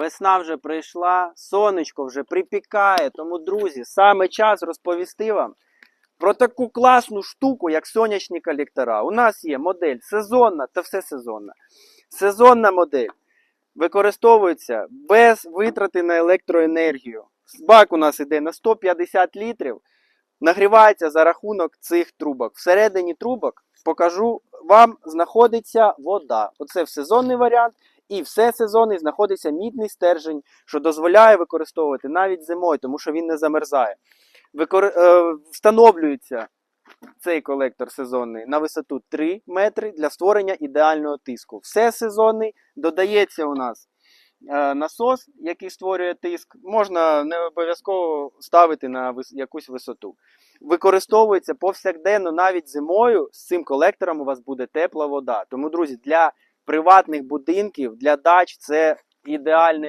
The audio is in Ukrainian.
Весна вже прийшла, сонечко вже припікає. Тому, друзі, саме час розповісти вам про таку класну штуку, як сонячні колектора. У нас є модель сезонна та всесезонна. Сезонна модель використовується без витрати на електроенергію. Бак у нас іде на 150 літрів, нагрівається за рахунок цих трубок. Всередині трубок покажу вам знаходиться вода. Оце сезонний варіант. І все сезонний знаходиться мідний стержень, що дозволяє використовувати навіть зимою, тому що він не замерзає. Викор... е, встановлюється цей колектор сезонний на висоту 3 метри для створення ідеального тиску. Все сезонний додається у нас е, насос, який створює тиск. Можна не обов'язково ставити на якусь висоту. Використовується повсякденно, навіть зимою. З цим колектором у вас буде тепла вода. Тому, друзі, для приватних будинків, для дач це ідеальний